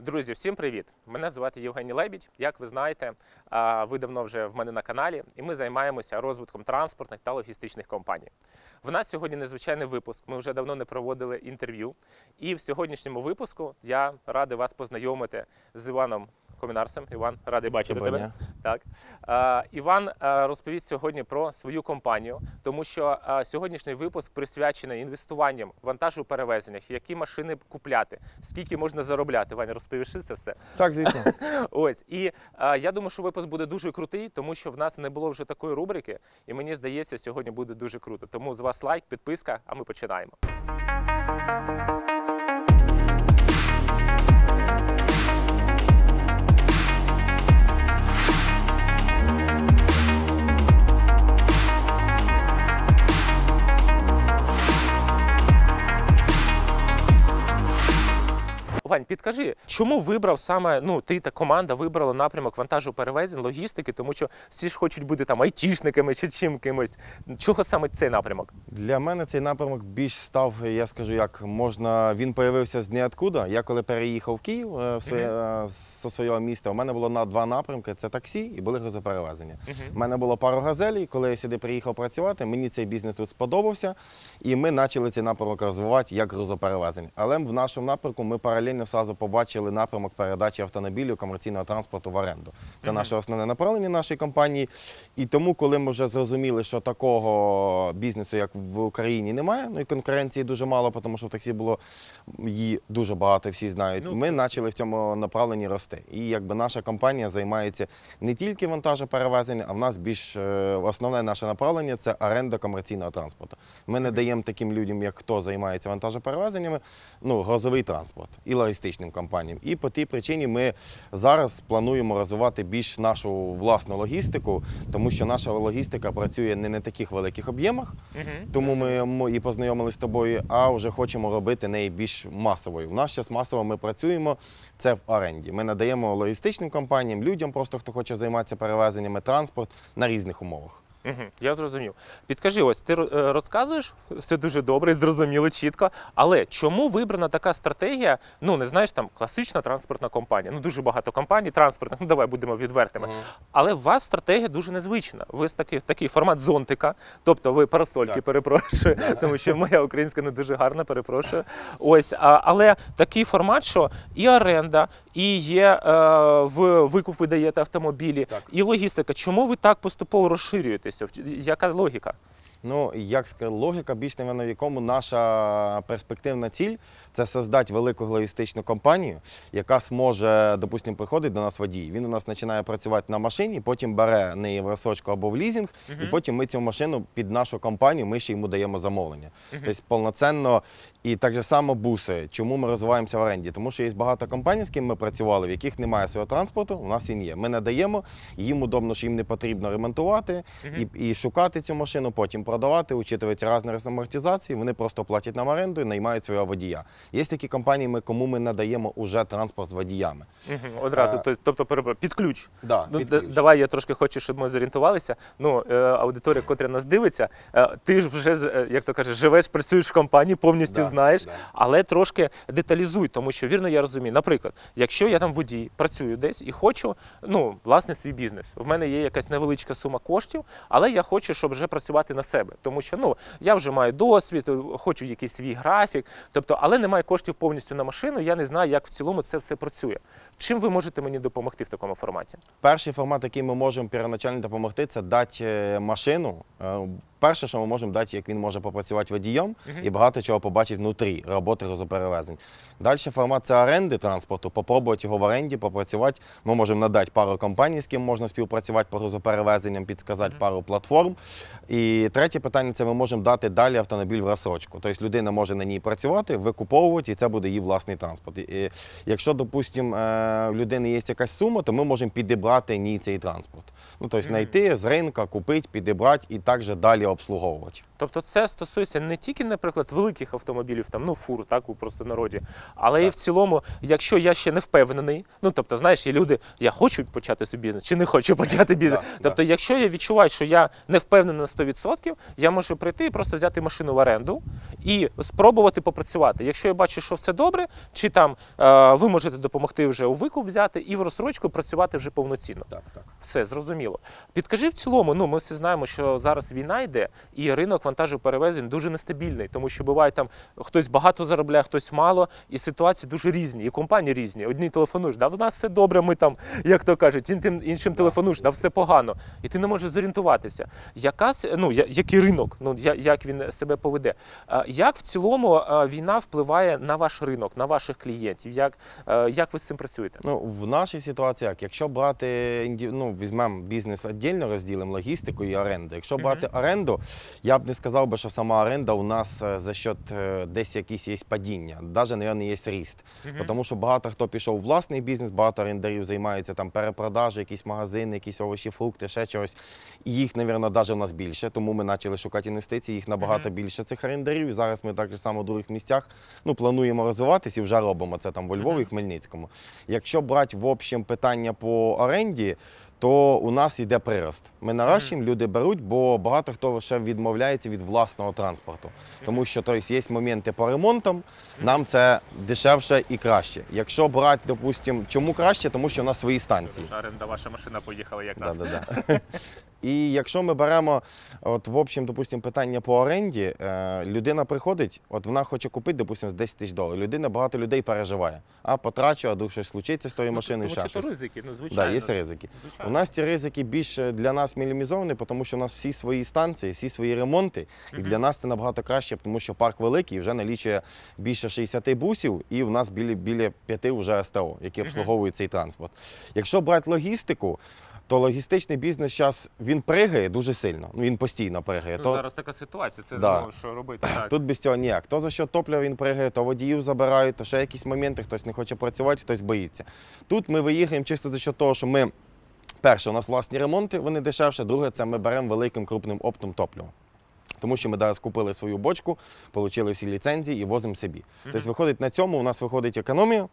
Друзі, всім привіт! Мене звати Євгеній Лебідь. Як ви знаєте, ви давно вже в мене на каналі, і ми займаємося розвитком транспортних та логістичних компаній. В нас сьогодні незвичайний випуск. Ми вже давно не проводили інтерв'ю. І в сьогоднішньому випуску я радий вас познайомити з Іваном Комінарсом. Іван, радий бачити Доброго тебе. Так. Іван розповість сьогодні про свою компанію, тому що сьогоднішній випуск присвячений інвестуванням вантажу перевезеннях, які машини купляти, скільки можна заробляти. Ваня, розповіш це все. Так, звісно. Ось і а, я думаю, що випуск буде дуже крутий, тому що в нас не було вже такої рубрики, і мені здається, сьогодні буде дуже круто. Тому з вас лайк, підписка, а ми починаємо. Вань, підкажи, чому вибрав саме ну ти та команда вибрала напрямок вантажу перевезень, логістики, тому що всі ж хочуть бути там айтішниками чи чим кимось. Чого саме цей напрямок? Для мене цей напрямок більш став, я скажу, як можна. Він появився з ніоткуда. Я коли переїхав в Київ е, в своє, е, зі свого міста, у мене було на два напрямки: це таксі і були грузоперевезення. У мене було пару газелей. Коли я сюди приїхав працювати, мені цей бізнес тут сподобався, і ми почали цей напрямок розвивати як грузоперевезення. Але в нашому напрямку ми паралельно сразу побачили напрямок передачі автомобілів комерційного транспорту в оренду. Це наше основне направлення нашої компанії. І тому, коли ми вже зрозуміли, що такого бізнесу, як в Україні, немає, ну і конкуренції дуже мало, тому що в таксі було її дуже багато, всі знають. Ну, ми почали в цьому направленні рости. І якби наша компанія займається не тільки вантажоперевезенням, а в нас більш е, основне наше направлення це оренда комерційного транспорту. Ми не даємо таким людям, як хто займається вантажоперевезеннями, ну, грузовий транспорт і логістичним компаніям. І по тій причині ми зараз плануємо розвивати більш нашу власну логістику, тому що наша логістика працює не на таких великих об'ємах, тому ми і познайомилися з тобою, а вже хочемо робити неї більш масовою. У нас зараз масово ми працюємо це в оренді. Ми надаємо логістичним компаніям, людям, просто хто хоче займатися перевезеннями транспорт на різних умовах. Угу, я зрозумів. Підкажи, ось ти е, розказуєш все дуже добре, зрозуміло, чітко. Але чому вибрана така стратегія? Ну не знаєш, там класична транспортна компанія. Ну дуже багато компаній транспортних. Ну давай будемо відвертими. Але у вас стратегія дуже незвична. Ви такий, такий формат зонтика, тобто ви парасольки, Так. перепрошую, тому що моя українська не дуже гарна, перепрошую. Ось, а, але такий формат, що і оренда, і є е, в викуп ви даєте автомобілі, Так. і логістика. Чому ви так поступово розширюєтеся? В- Яка логіка? Ну, як логіка більш не в якому наша перспективна ціль це создати велику логістичну компанію, яка зможе, допустимо, приходить до нас водій. Він у нас починає працювати на машині, потім бере неї в розсочку або в лізинг, і потім ми цю машину під нашу компанію ми ще йому даємо замовлення. Тобто повноцінно і так же само буси. Чому ми розвиваємося в оренді? Тому що є багато компаній, з ким ми працювали, в яких немає свого транспорту. У нас він є. Ми надаємо, їм удобно, що їм не потрібно ремонтувати і, і шукати цю машину, потім продавати, учитувати різні амортизації. Вони просто платять нам оренду і наймають свого водія. Є такі компанії, ми, кому ми надаємо уже транспорт з водіями. Угу, одразу, Е, то- тобто перепро- під ключ. Да, Ну, під ключ. давай я трошки хочу, щоб ми зорієнтувалися. Ну, е, аудиторія, котра нас дивиться, е, ти ж вже, е, як то кажеш, живеш, працюєш в компанії, повністю Да, знаєш, але трошки деталізуй, тому що вірно я розумію. Наприклад, якщо я там водій, працюю десь і хочу, ну, власне, свій бізнес. В мене є якась невеличка сума коштів, але я хочу, щоб вже працювати на себе. Тому що ну, я вже маю досвід, хочу якийсь свій графік, тобто, але немає коштів повністю на машину, я не знаю, як в цілому це все працює. Чим ви можете мені допомогти в такому форматі? Перший формат, який ми можемо первоначально допомогти, це дати е, машину. Е, Перше, що ми можемо дати, як він може попрацювати водієм і багато чого побачить внутрі роботи грузоперевезень. Далі формат це оренди транспорту, попробувати його в оренді, попрацювати. Ми можемо надати пару компаній, з ким можна співпрацювати по грузоперевезенням, підсказати пару платформ. І третє питання це ми можемо дати далі автомобіль в розсрочку. Тобто людина може на ній працювати, викуповувати, і це буде її власний транспорт. І, і якщо, допустимо, в людини є якась сума, то ми можемо підібрати ній цей транспорт. Ну, тобто знайти з ринка, купити, підібрати і також далі обслуговувати. Тобто це стосується не тільки, наприклад, великих автомобілів, там ну фур, так у просто народі, але і в цілому, якщо я ще не впевнений, ну тобто, знаєш, є люди, я хочу почати свій бізнес чи не хочу почати бізнес. Тобто, якщо я відчуваю, що я не впевнений на 100%, я можу прийти і просто взяти машину в оренду і спробувати попрацювати. Якщо я бачу, що все добре, чи там е, ви можете допомогти вже у викуп взяти і в розстрочку працювати вже повноцінно. Так, так. Все зрозуміло. Підкажи в цілому, ну ми всі знаємо, що зараз війна йде, і ринок вантажів перевезень дуже нестабільний, тому що буває там хтось багато заробляє, хтось мало, і ситуації дуже різні, і компанії різні. Одні телефонуєш, да в нас все добре, ми там, як то кажуть, іншим, іншим телефонуєш, да все погано. І ти не можеш зорієнтуватися. Якась, ну, я- який ринок, ну я- як він себе поведе. А, Як в цілому а, війна впливає на ваш ринок, на ваших клієнтів? Як, як ви з цим працюєте? Ну, в нашій ситуації як? Якщо брати ну, візьмемо бізнес віддільно, розділимо логістику і оренду. Якщо брати оренду, я б не сказав би, що сама оренда у нас е, за счет е, десь якісь є падіння, навіть, мабуть, є ріст. Мгм. Тому що багато хто пішов у власний бізнес, багато орендарів займаються там перепродажею, якісь магазини, якісь овочі, фрукти, ще чогось. І їх, мабуть, навіть у нас більше, тому ми почали шукати інвестиції, їх набагато Мгм. більше цих орендарів. І зараз ми так само в других місцях ну, плануємо розвиватися і вже робимо це там во Львові і Хмельницькому. Якщо брати в общем питання по оренді, то у нас йде прирост. Ми наращуємо, люди беруть, бо багато хто ще відмовляється від власного транспорту. Тому що то є моменти по ремонтам, нам це дешевше і краще. Якщо брати, допустимо, чому краще, тому що у нас свої станції. Оренда, ваша машина поїхала як Да, да, да. І якщо ми беремо, от в общем, допустим, питання по оренді, е, людина приходить, от вона хоче купити, допустим, 10 тисяч доларів. Людина багато людей переживає. А потрачу, а вдруг щось случиться з тою машиною, Ну, це ризики, ну Да, є ризики. Звичайно. У нас ці ризики більш для нас мінімізовані, тому що у нас всі свої станції, всі свої ремонти. І для нас це набагато краще, тому що парк великий, вже налічує більше 60 бусів, і в нас біля, біля 5 вже СТО, які обслуговують цей транспорт. Якщо брати логістику, то логістичний бізнес зараз він пригає дуже сильно. Ну він постійно пригає. Ну, то зараз така ситуація, це Да. ну, що робити так. Тут без цього ніяк. То за що топлива він пригає, то водіїв забирають, то ще якісь моменти, хтось не хоче працювати, хтось боїться. Тут ми виїхаємо чисто за що того, що ми, перше, у нас власні ремонти, вони дешевше, друге, це ми беремо великим крупним оптом топлива. Тому що ми зараз купили свою бочку, отримали всі ліцензії і возимо собі. Тобто, виходить на цьому, у нас виходить економія.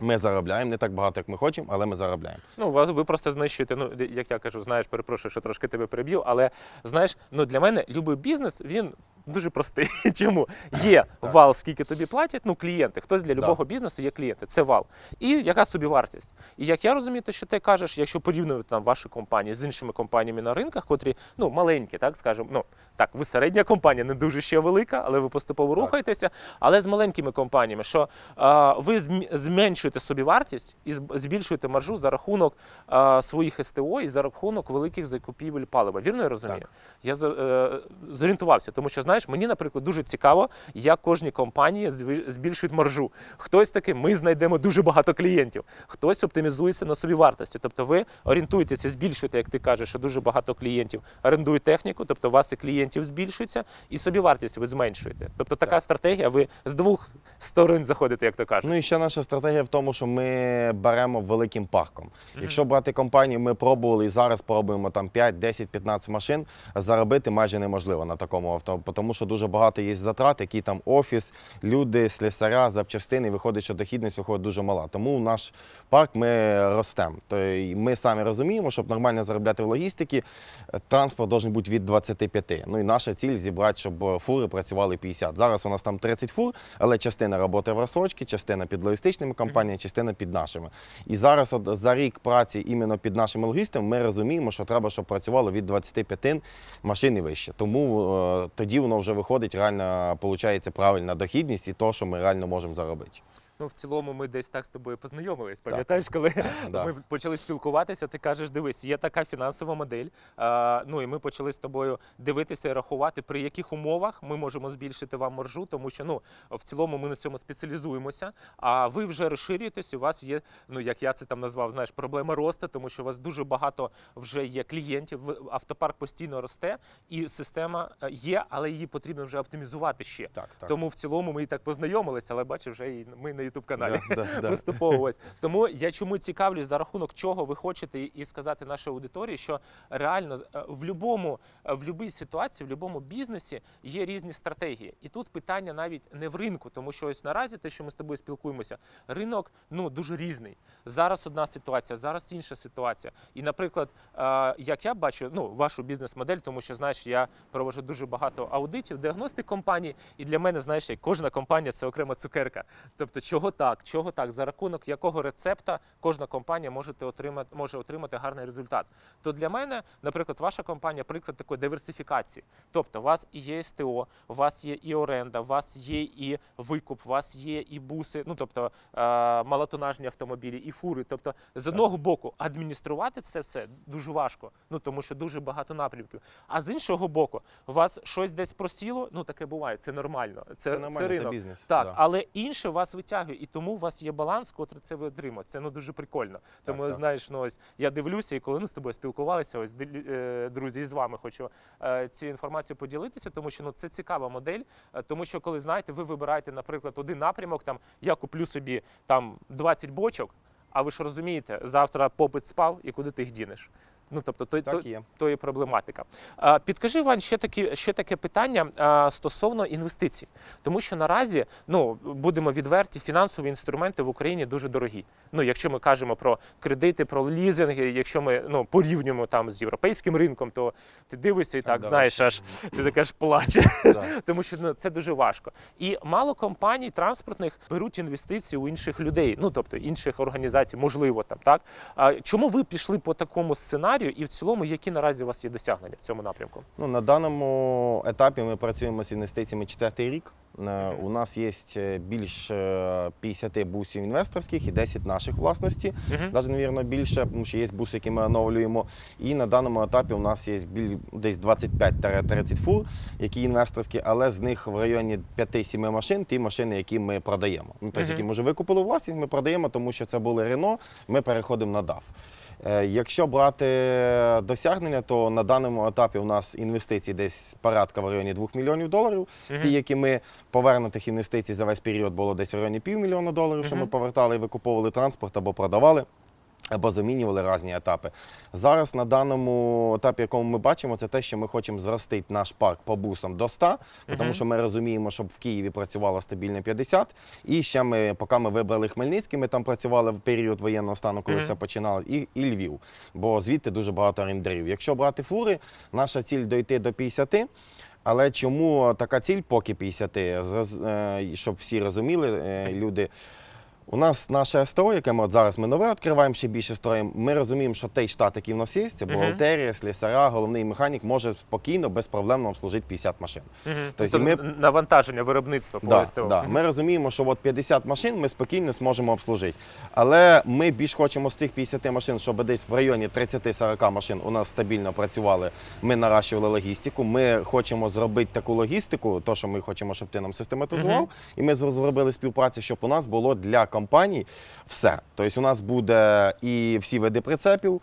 Ми заробляємо не так багато, як ми хочемо, але ми заробляємо. Ну, ви просто знищуєте, ну, як я кажу, знаєш, перепрошую, що трошки тебе переб'ю, але знаєш, ну для мене любий бізнес, він дуже простий. Чому? Є вал, скільки тобі платять, ну, клієнти. Хтось для любого бізнесу є клієнти, це вал. І яка собі вартість. І як я розумію, те, що ти кажеш, якщо порівнювати там ваші компанії з іншими компаніями на ринках, котрі ну, маленькі, так скажемо, ну так, ви середня компанія, не дуже ще велика, але ви поступово Так. рухаєтеся. Але з маленькими компаніями, що а, ви зменшуєте собі вартість і збільшуєте маржу за рахунок а, своїх СТО і за рахунок великих закупівель палива. Вірно я розумію? Так. Я е, зорієнтувався, тому що знаєш, мені, наприклад, дуже цікаво, як кожні компанії збільшують маржу. Хтось таки, ми знайдемо дуже багато клієнтів, хтось оптимізується на собі вартості. Тобто ви орієнтуєтеся, збільшуєте, як ти кажеш, що дуже багато клієнтів орендують техніку, тобто у вас і клієнтів збільшується, і собі вартість ви зменшуєте. Тобто така Так. стратегія, ви з двох сторон заходите, як то кажуть. Ну і ще наша стратегія в тому, що ми беремо великим парком. Якщо брати компанію, ми пробували і зараз пробуємо там 5, 10, 15 машин, заробити майже неможливо на такому авто, тому що дуже багато є затрат, які там офіс, люди, слесаря, запчастини. Виходить, що дохідність виходить дуже мала. Тому наш парк ми ростемо. Ми самі розуміємо, щоб нормально заробляти в логістиці, транспорт має бути від 25. Ну і наша ціль зібрати, щоб фури працювали 50. Зараз у нас там 30 фур, але частина працює в розсрочці, частина під логістичними компаніями, частина під нашими. І зараз от за рік праці іменно під нашими логістами ми розуміємо, що треба, щоб працювало від 25 машин і вище. Тому е, тоді воно вже виходить реально, виходить правильна дохідність і то, що ми реально можемо заробити. Ну, в цілому, ми десь так з тобою познайомились. Пам'ятаєш, коли Да. ми почали спілкуватися, ти кажеш, дивись, є така фінансова модель. А, ну і ми почали з тобою дивитися і рахувати, при яких умовах ми можемо збільшити вам маржу, тому що ну в цілому ми на цьому спеціалізуємося. А ви вже розширюєтесь, у вас є, ну як я це там назвав, знаєш, проблема росту, тому що у вас дуже багато вже є клієнтів. Автопарк постійно росте, і система е, є, але її потрібно вже оптимізувати ще. Так, так. Тому в цілому ми і так познайомилися, але бачив, вже і ми на youtube каналі Да, да, да. поступово. Ось. Тому я чому цікавлюсь, за рахунок чого ви хочете і сказати нашій аудиторії, що реально е, в будь-якому в будь-якій ситуації, в будь-якому бізнесі є різні стратегії. І тут питання навіть не в ринку, тому що ось наразі те, що ми з тобою спілкуємося, ринок ну дуже різний. Зараз одна ситуація, зараз інша ситуація. І, наприклад, е, як я бачу, ну вашу бізнес-модель, тому що знаєш, я проводжу дуже багато аудитів, діагностик компаній, і для мене, знаєш, як кожна компанія це окрема цукерка. Тобто, чого так, чого так, за рахунок якого рецепта кожна компанія може отримати, може отримати гарний результат. То для мене, наприклад, ваша компанія приклад такої диверсифікації. Тобто, у вас і є СТО, у вас є і оренда, у вас є і викуп, у вас є і буси, ну тобто е, малотонажні автомобілі, і фури. Тобто, з одного боку, адмініструвати це все дуже важко, ну тому що дуже багато напрямків. А з іншого боку, у вас щось десь просіло, ну таке буває, це нормально. Це, Це нормально, це ринок. бізнес. Так, да. але інше вас витягує, і тому у вас є баланс, котрий це ви отримуєте. Це ну дуже прикольно. Тому так. знаєш, ну ось я дивлюся, і коли ми з тобою спілкувалися, ось е, друзі, з вами хочу е, цією інформацією поділитися, тому що ну це цікава модель. е, Тому що коли знаєте, ви вибираєте, наприклад, один напрямок, там я куплю собі там 20 бочок. А ви ж розумієте, завтра попит спав, і куди ти їх дінеш? Ну тобто, то, Так то, є. то є проблематика. А, Підкажи, Вань, ще такі, ще таке питання а, стосовно інвестицій. Тому що наразі, ну будемо відверті, фінансові інструменти в Україні дуже дорогі. Ну, якщо ми кажемо про кредити, про лізинги, якщо ми ну порівнюємо там з європейським ринком, то ти дивишся і так, Так, знаєш, аж ти таке аж плачеш. Да. Тому що ну, це дуже важко. І мало компаній транспортних беруть інвестиції у інших людей, ну тобто інших організацій, можливо, там так. А чому ви пішли по такому сценарію, і в цілому, які наразі у вас є досягнення в цьому напрямку? Ну, на даному етапі ми працюємо з інвестиціями четвертий рік. Е, У нас є е, більш е, 50 бусів інвесторських і 10 наших власності. Навіть, навірно, більше, тому що є буси, які ми оновлюємо. І на даному етапі у нас є десь 25-30 фур, які інвесторські, але з них в районі 5-7 машин ті машини, які ми продаємо. Ну, тобто, Мгм. які ми вже викупили власність, ми продаємо, тому що це були Рено, ми переходимо на DAF. Е, Якщо брати досягнення, то на даному етапі у нас інвестицій десь порядка в районі 2 мільйонів доларів. Угу. Ті, які ми повернутих інвестицій за весь період було десь в районі півмільйона доларів, що ми повертали і викуповували транспорт або продавали. Або замінювали різні етапи. Зараз на даному етапі, якому ми бачимо, це те, що ми хочемо зростити наш парк по бусам до 100, тому Мгм. що ми розуміємо, щоб в Києві працювало стабільно 50. І ще ми, поки ми вибрали Хмельницький, ми там працювали в період воєнного стану, коли Мгм. все починало, і, і Львів, бо звідти дуже багато орендарів. Якщо брати фури, наша ціль дойти до 50. Але чому така ціль поки 50, Зроз- е, щоб всі розуміли, е, люди. У нас наше СТО, яке ми от зараз ми нове відкриваємо, ще більше строїмо. Ми розуміємо, що той штат, який в нас є, це бухгалтерія, слісара, головний механік, може спокійно, безпроблемно обслужити 50 машин. Тобто Тобто ми- навантаження виробництва по Да, СТО. да. Ми розуміємо, що от 50 машин ми спокійно зможемо обслужити. Але ми більш хочемо з цих 50 машин, щоб десь в районі 30-40 машин у нас стабільно працювали. Ми наращували логістику. Ми хочемо зробити таку логістику, то що ми хочемо, щоб ти нам систематизував. І ми зро- зробили співпрацю, щоб у нас було для компаній все. Тобто у нас буде і всі види прицепів,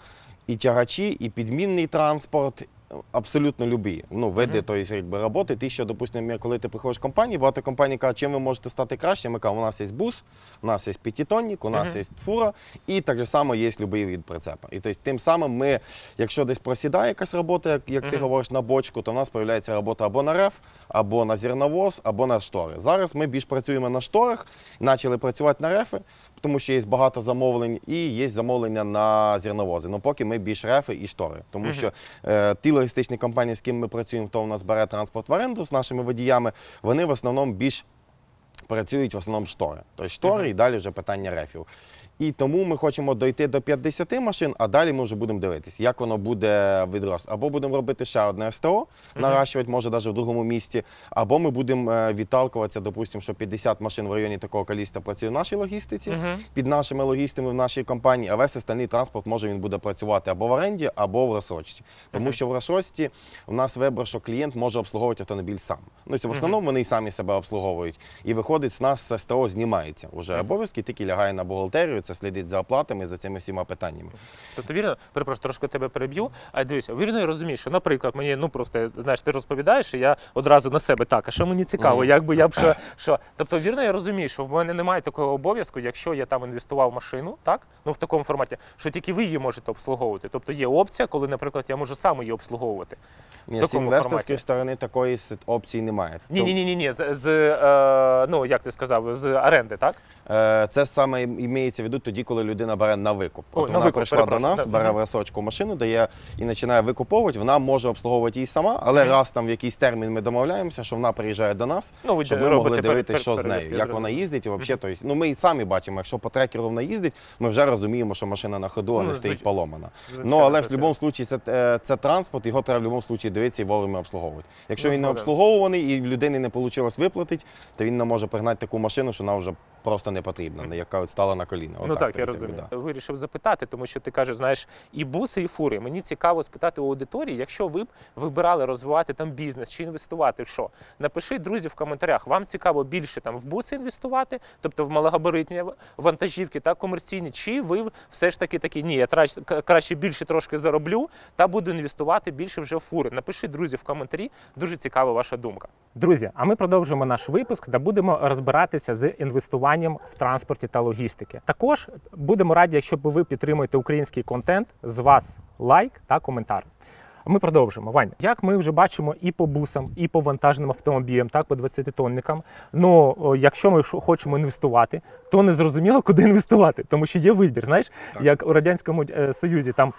і тягачі, і підмінний транспорт. Абсолютно любі ну, види Мгм. тобто, якби, роботи. Ті, що, допустимо, коли ти приходиш в компанію, багато компаній кажуть, чим ви можете стати краще. Ми кажемо, у нас є бус, у нас є п'ятитонник, у нас Мгм. є фура, і так же само є любий від прицепа. І тобто, тим самим ми, якщо десь просідає якась робота, як, як ти говориш на бочку, то в нас з'являється робота або на реф, або на зерновоз, або на штори. Зараз ми більш працюємо на шторах, почали працювати на рефи, тому що є багато замовлень, і є замовлення на зерновози. Ну поки ми більш рефи і штори. Тому що е, ті логістичні компанії, з ким ми працюємо, хто у нас бере транспорт в оренду з нашими водіями, вони в основному більш працюють в основному штори. Тобто штори і далі вже питання рефів. І тому ми хочемо дойти до 50 машин, а далі ми вже будемо дивитись, як воно буде відрос. Або будемо робити ще одне СТО, наращувати, може навіть в другому місті, або ми будемо е, відталкуватися, допустимо, що 50 машин в районі такого кількості працює в нашій логістиці, під нашими логістами в нашій компанії, а весь остальний транспорт може він буде працювати або в оренді, або в розсрочці. Тому що в розсрочці у нас вибір, що клієнт може обслуговувати автомобіль сам. Ну, тобто в основному вони і самі себе обслуговують. І виходить, з нас СТО знімається вже Мгм. обов'язки, тільки лягає на бухгалтерію. Це слідить за оплатами, за цими всіма питаннями. Тобто вірно, перепрошую, трошки тебе переб'ю. А дивися, вірно я розумію, що, наприклад, мені ну просто знаєш, ти розповідаєш, і я одразу на себе так. А що мені цікаво, Мгм. як би я б що, що. Тобто, вірно, я розумію, що в мене немає такого обов'язку, якщо я там інвестував в машину, так ну в такому форматі, що тільки ви її можете обслуговувати. Тобто є опція, коли, наприклад, я можу сам її обслуговувати. Ні, з інвесторської сторони такої опції немає. Ні, ні, ні, ні, ні. З, з е, ну як ти сказав, з оренди, так? Е, Це саме імеється в виду тоді, коли людина бере на викуп. Ой, От на вона викуп, прийшла до нас, бере в розсрочку машину, дає і починає викуповувати. Вона може обслуговувати її сама, але Мгм. раз там в якийсь термін ми домовляємося, що вона приїжджає до нас, Ну, ви щоб ми могли дивитися, пер- що з нею, як вона їздить. І взагалі, тобто, ну ми і самі бачимо, якщо по трекеру вона їздить, ми вже розуміємо, що машина на ходу, а Ну, не стоїть поломана. Ну, але в будь-якому випадку це, е, це транспорт, його треба в будь-якому випадку дивитися і вовремя обслуговувати. Якщо він не обслуговуваний і в людини не вийшло виплатити, то він не може пригнати таку машину, що вона вже просто не потрібна, яка от стала на коліна. Ну так, я розумію. да. Вирішив запитати, тому що ти кажеш, знаєш, і буси, і фури. Мені цікаво спитати у аудиторії, якщо ви б вибирали розвивати там бізнес чи інвестувати в що. Напишіть, друзі, в коментарях, вам цікаво більше там в буси інвестувати, тобто в малогабаритні вантажівки та комерційні, чи ви все ж таки такі, ні, я трач- краще більше трошки зароблю та буду інвестувати більше вже в фури. Напишіть, друзі, в коментарі. Дуже цікава ваша думка. Друзі, а ми продовжуємо наш випуск та будемо розбиратися з інвестуванням в транспорті та логістики. Також будемо раді, якщо ви підтримуєте український контент. З вас лайк та коментар. Ми продовжимо. Вань, як ми вже бачимо і по бусам, і по вантажним автомобілям, так по 20-тонникам. Ну, якщо ми хочемо інвестувати, то не зрозуміло, куди інвестувати, тому що є вибір. Знаєш, Так. як у радянському е, союзі там.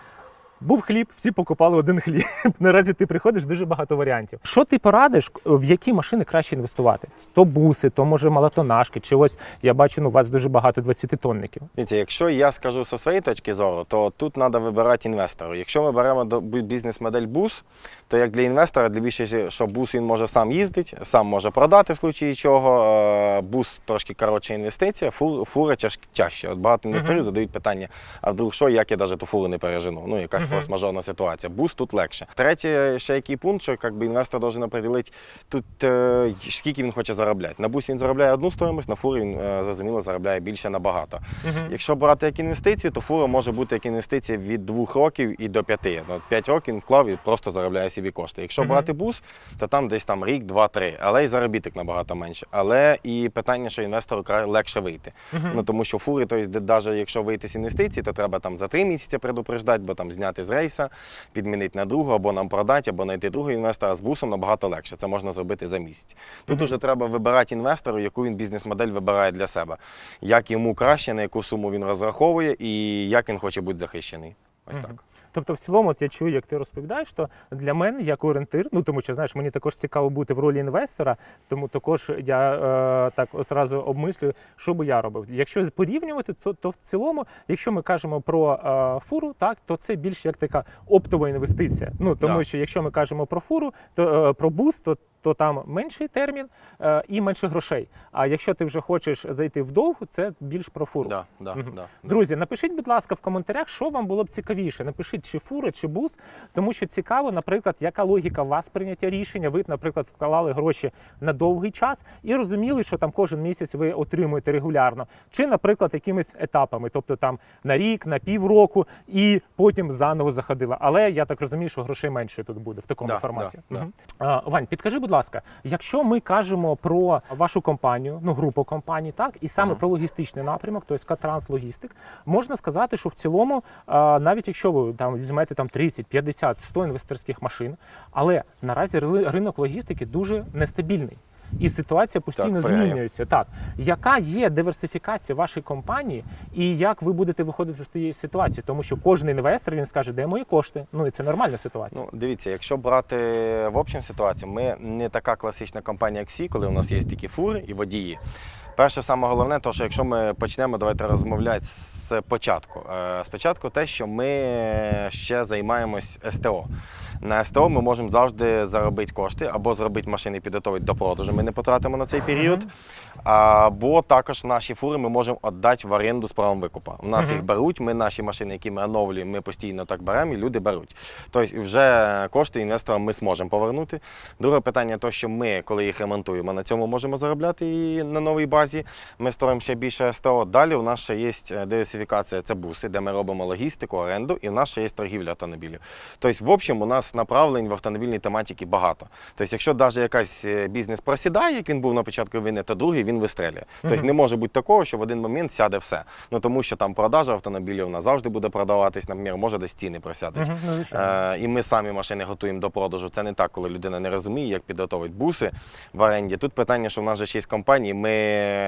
Був хліб, всі покупали один хліб. Наразі ти приходиш дуже багато варіантів. Що ти порадиш, в які машини краще інвестувати? То буси, то може малотонашки, чи ось я бачу, ну, у вас дуже багато 20-тонників. Дивіться, якщо я скажу зі своєї точки зору, то тут треба вибирати інвестора. Якщо ми беремо бізнес-модель бус, то як для інвестора, для більше, що бус він може сам їздити, сам може продати в случаї чого. Е, Бус трошки коротша інвестиція, фур, фура чаще. От багато інвесторів Мгм. задають питання: а вдруг що, як я навіть ту фуру не пережену? Ну, якась Мгм. форс-мажорна ситуація. Бус тут легше. Третє, ще який пункт, що як би, інвестор має определити тут е, скільки він хоче заробляти. На бусі він заробляє одну стоїмость, на фурі він е, зрозуміло заробляє більше набагато. Якщо брати як інвестицію, то фура може бути як інвестиція від двох років і до п'яти. Ну, от П'ять років він вклав і просто заробляє собі кошти. Якщо Мгм. брати бус, то там десь там рік, два-три. Але і заробіток набагато менше. Але і питання, що інвестору легше вийти. Ну тому що фури, то есть, навіть якщо вийти з інвестицій, то треба там за три місяці предупреждати, бо там зняти з рейса, підмінити на другу, або нам продати, або знайти другого інвестора з бусом набагато легше. Це можна зробити за місяць. Тут Мгм. уже треба вибирати інвестору, яку він бізнес-модель вибирає для себе. Як йому краще, на яку суму він розраховує і як він хоче бути захищений. Ось Мгм. так. Тобто, в цілому, от я чую, як ти розповідаєш, то для мене як орієнтир, ну тому що знаєш, мені також цікаво бути в ролі інвестора, тому також я е, так одразу обмислюю, що би я робив. Якщо порівнювати, то, то в цілому, якщо ми кажемо про е, фуру, так то це більш як така оптова інвестиція. Ну тому Да. що якщо ми кажемо про фуру, то е, про буст, то то там менший термін е, і менше грошей. А якщо ти вже хочеш зайти вдовгу, це більш про фуру. Да, да, Мгм. да. Друзі, напишіть, будь ласка, в коментарях, що вам було б цікавіше. Напишіть, чи фура, чи бус, тому що цікаво, наприклад, яка логіка у вас прийняття рішення. Ви, наприклад, вклали гроші на довгий час і розуміли, що там кожен місяць ви отримуєте регулярно, чи, наприклад, якимись етапами, тобто там на рік, на півроку, і потім заново заходила. Але я так розумію, що грошей менше тут буде в такому Да, форматі. да, да. А, Вань, підкажи, будь ласка, якщо ми кажемо про вашу компанію, ну групу компаній, так і саме Мгм. про логістичний напрямок, тобто Катранс Логістик, можна сказати, що в цілому, навіть якщо ви там візьмете там 30, 50, 100 інвесторських машин, але наразі ри- ринок логістики дуже нестабільний. І ситуація постійно паяє. змінюється. Так, яка є диверсифікація вашої компанії, і як ви будете виходити з тієї ситуації? Тому що кожен інвестор він скаже, де мої кошти. Ну і це нормальна ситуація. Ну, дивіться, якщо брати в общем ситуацію, ми не така класична компанія, як всі, коли у нас є тільки фури і водії. Перше, саме головне, то що якщо ми почнемо, давайте розмовляти з початку. Е, Спочатку те, що ми ще займаємось СТО. На СТО ми можемо завжди заробити кошти або зробити машини підготовити до продажу. Ми не потратимо на цей період. Або також наші фури ми можемо віддати в оренду з правом викупа. У нас їх беруть. Ми наші машини, які ми оновлюємо, ми постійно так беремо, і люди беруть. Тобто вже кошти інвесторам ми зможемо повернути. Друге питання, то що ми, коли їх ремонтуємо, на цьому можемо заробляти і на новій базі. Ми створимо ще більше СТО. Далі у нас ще є е, диверсифікація, це буси, де ми робимо логістику, оренду, і в нас ще є торгівля автомобілів. Тобто, в общем, у нас направлень в автомобільній тематиці багато. Тобто, якщо навіть якась е, бізнес просідає, як він був на початку війни, то другий він вистрелює. Тобто не може бути такого, що в один момент сяде все. Ну тому що там продажа автомобілів вона завжди буде продаватись, наприклад, може десь ціни просядуть. Ну. Е, і ми самі машини готуємо до продажу. Це не так, коли людина не розуміє, як підготовити буси в оренді. Тут питання, що в нас же ще є компанії, ми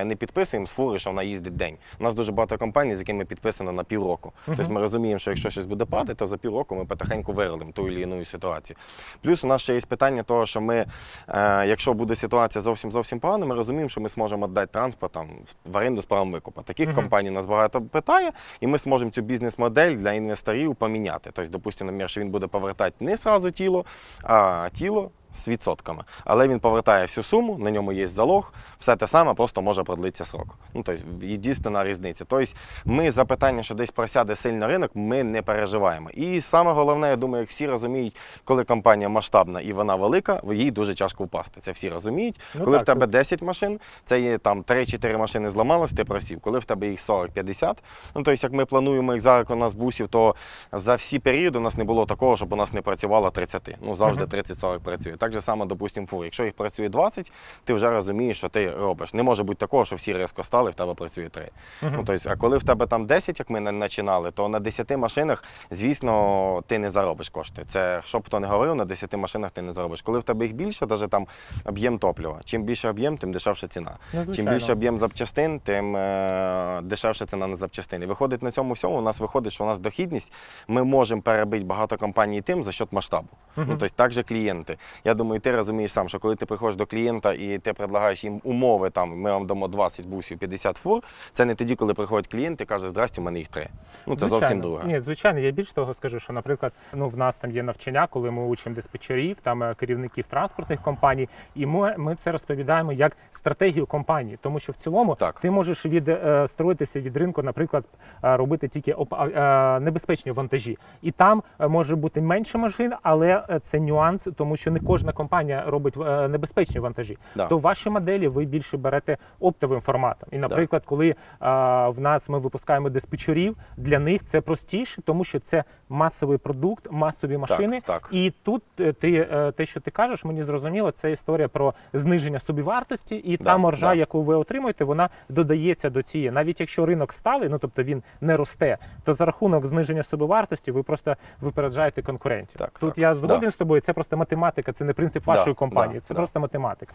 не підписуємо з фури, що вона їздить день. У нас дуже багато компаній, з якими підписано на півроку. Тобто ми розуміємо, що якщо щось буде падати, то за півроку ми потихеньку виролимо ту чи іншу ситуацію. Плюс у нас ще є питання того, що ми, е, якщо буде ситуація зовсім зовсім погана, ми розуміємо, що ми зможемо дати транспорт там, в оренду з правом викупу. Таких Мгм. компаній нас багато питає, і ми зможемо цю бізнес-модель для інвесторів поміняти. Тобто, допустимо, що він буде повертати не сразу тіло, а тіло. З відсотками, але він повертає всю суму, на ньому є залог, все те саме, просто може продлитися срок. Ну тобто єдина різниця. Тобто ми за питання, що десь просяде сильно ринок, ми не переживаємо. І саме головне, я думаю, як всі розуміють, коли компанія масштабна і вона велика, їй дуже тяжко впасти. Це всі розуміють. Ну коли так, в тебе 10 машин, це є там 3-4 машини зламалось, ти просів. Коли в тебе їх 40-50, ну тобто, як ми плануємо їх зараз у нас бусів, то за всі періоди у нас не було такого, щоб у нас не працювало 30. Ну завжди Мгм. 30-40 працює. Так же само, допустимо, фур. Якщо їх працює 20, ти вже розумієш, що ти робиш. Не може бути такого, що всі різко стали, в тебе працює 3. Мгм. Ну, тобто, а коли в тебе там 10, як ми починали, то на 10 машинах, звісно, ти не заробиш кошти. Це що б хто не говорив, на 10 машинах ти не заробиш. Коли в тебе їх більше, навіть там об'єм топлива. Чим більше об'єм, тим дешевша ціна. Ну, Чим більше об'єм запчастин, тим е, дешевша ціна на запчастини. Виходить на цьому всьому, у нас виходить, що у нас дохідність, ми можемо перебити багато компаній тим за счет масштабу. Мгм. Ну, тобто, так же клієнти. Я думаю, ти розумієш сам, що коли ти приходиш до клієнта і ти предлагаєш їм умови, там, ми вам дамо 20 бусів, 50 фур, це не тоді, коли приходить клієнт і каже, здрасте, у мене їх три. Ну, це зовсім друге. Ні, звичайно, я більш того скажу, що, наприклад, ну в нас там є навчання, коли ми учимо диспетчерів, там е, керівників транспортних компаній, і ми, ми це розповідаємо як стратегію компанії, тому що в цілому Так. ти можеш від е, строїтися від ринку, наприклад, е, робити тільки оп- небезпечні вантажі, і там може бути менше машин, але це нюанс, тому що не кожна компанія робить е, небезпечні вантажі. Да. То в вашій моделі ви більше берете оптовим форматом. І, наприклад, коли а, в нас ми випускаємо диспетчерів, для них це простіше, тому що це масовий продукт, масові машини. так. І тут е, ти е, те, що ти кажеш, мені зрозуміло, це історія про зниження собівартості, і Да, та маржа, да. яку ви отримуєте, вона додається до цієї. Навіть якщо ринок сталий, ну тобто він не росте, то за рахунок зниження собівартості ви просто випереджаєте конкурентів. Так, тут так. я згоден Да. з тобою. Це просто математика, це не принцип Да, вашої компанії, да, це да. просто математика.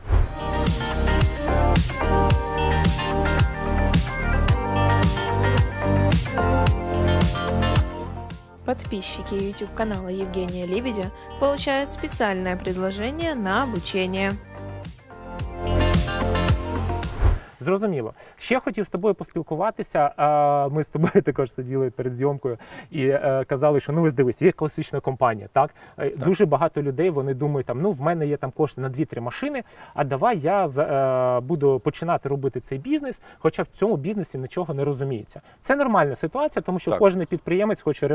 Подписчики YouTube канала Евгения Лебедя получают специальное предложение на обучение. Зрозуміло. Ще хотів з тобою поспілкуватися. Ми з тобою також сиділи перед зйомкою і е, казали, що ну ось дивись, є класична компанія. Так? Е, дуже багато людей вони думають, там ну в мене є там кошти на 2-3 машини. А давай я е, буду починати робити цей бізнес, хоча в цьому бізнесі нічого не розуміється. Це нормальна ситуація, тому що Так. кожен підприємець хоче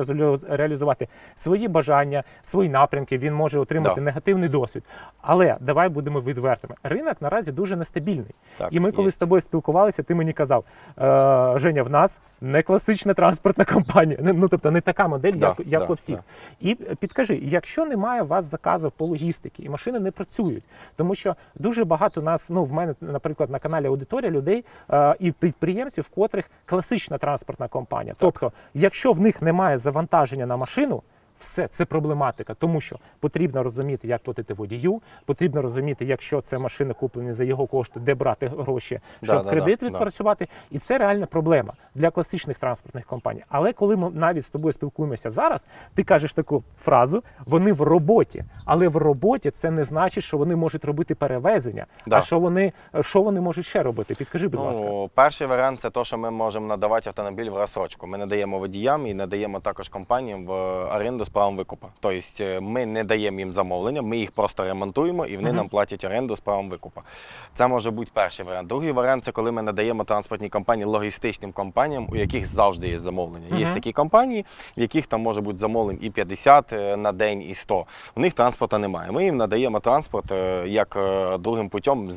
реалізувати свої бажання, свої напрямки. Він може отримати Да. негативний досвід. Але давай будемо відвертими. Ринок наразі дуже нестабільний. Так, і ми, коли є. з тобою спілкувалися, ти мені казав, е, Женя, в нас не класична транспортна компанія. Ну тобто не така модель, Да, як, як да, у всіх. да. І підкажи, якщо немає у вас заказів по логістиці і машини не працюють, тому що дуже багато нас, ну в мене, наприклад, на каналі аудиторія людей е, і підприємців, в котрих класична транспортна компанія. Тобто, якщо в них немає завантаження на машину. Все це проблематика, тому що потрібно розуміти, як платити водію, потрібно розуміти, якщо це машини куплені за його кошти, де брати гроші, щоб да, кредит да, да. відпрацювати. І це реальна проблема для класичних транспортних компаній. Але коли ми навіть з тобою спілкуємося зараз, ти кажеш таку фразу: вони в роботі, але в роботі це не значить, що вони можуть робити перевезення. Да. А що вони що вони можуть ще робити? Підкажи, будь ласка. Ну, перший варіант це те, що ми можемо надавати автомобіль в розсрочку. Ми надаємо водіям і надаємо також компаніям в оренду правом викупу. Тобто е, ми не даємо їм замовлення, ми їх просто ремонтуємо і вони Мгм. нам платять оренду з правом викупу. Це може бути перший варіант. Другий варіант це коли ми надаємо транспортні компанії логістичним компаніям, у яких завжди є замовлення. Є такі компанії, в яких там може бути замовлень і 50 е, на день, і 100. У них транспорту немає. Ми їм надаємо транспорт е, як другим путем,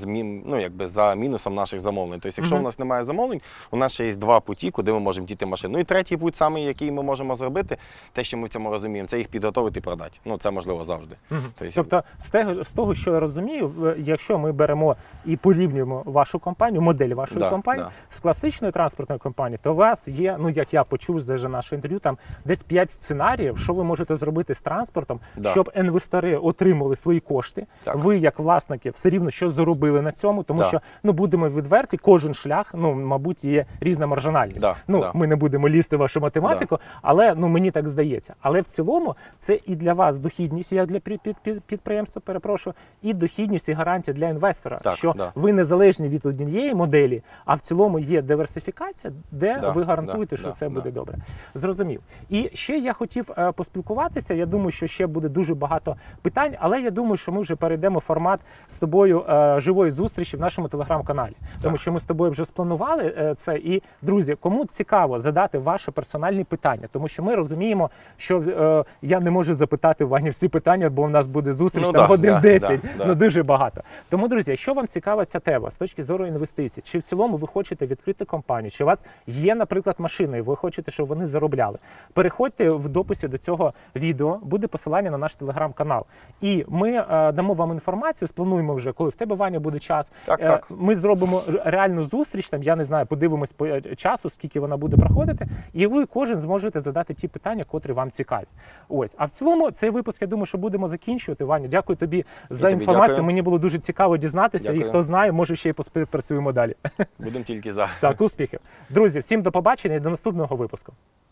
ну, якби за мінусом наших замовлень. Тобто, якщо Мгм. у нас немає замовлень, у нас ще є два путі, куди ми можемо діти машину. Ну і третій путь, самий, який ми можемо зробити, те, що ми в цьому розуміємо, це їх підготовити і продати. Ну це можливо завжди. Мгм. Тобто, з того, з того, що я розумію, якщо ми беремо і порівнюємо вашу компанію, модель вашої Да, компанії да. з класичною транспортною компанією, то у вас є, ну як я почув з наше інтерв'ю, там десь 5 сценаріїв, що ви можете зробити з транспортом, Да. щоб інвестори отримали свої кошти. Так. Ви, як власники, все рівно щось заробили на цьому, тому Да. що ну будемо відверті, кожен шлях, ну мабуть, є різна маржинальність. Да, ну да. ми не будемо лізти в вашу математику, але ну мені так здається. Але в цілому це і для вас дохідність, як для під, під, під, підприємства, перепрошую, і дохідність і гарантія для інвестора, Так, що да. ви незалежні від однієї моделі, а в цілому є диверсифікація, де Да, ви гарантуєте, да, що да, це да. буде добре. Зрозумів. І ще я хотів е, поспілкуватися. Я думаю, що ще буде дуже багато питань, але я думаю, що ми вже перейдемо в формат з тобою е, живої зустрічі в нашому телеграм-каналі, тому що ми з тобою вже спланували е, це. І друзі, кому цікаво задати ваші персональні питання, тому що ми розуміємо, що я не можу запитати Вані всі питання, бо в нас буде зустріч Ну там да, годин да, 10, да, да. ну дуже багато. Тому, друзі, якщо вам цікава ця тема з точки зору інвестицій, чи в цілому ви хочете відкрити компанію, чи у вас є, наприклад, машина, і ви хочете, щоб вони заробляли, переходьте в дописі до цього відео, буде посилання на наш телеграм-канал. І ми е, дамо вам інформацію, сплануємо вже, коли в тебе Ваня буде час. Так, Е, так. Ми зробимо реальну зустріч. Там я не знаю, подивимось по е, часу, скільки вона буде проходити, і ви кожен зможете задати ті питання, котрі вам цікаві. Ось, а в цілому цей випуск я думаю, що будемо закінчувати. Ваню, дякую тобі за тобі інформацію. дякую. Мені було дуже цікаво дізнатися. І хто знає, може ще й поспівпрацюємо далі. Будемо тільки за. Так, успіхів. Друзі, всім до побачення і до наступного випуску.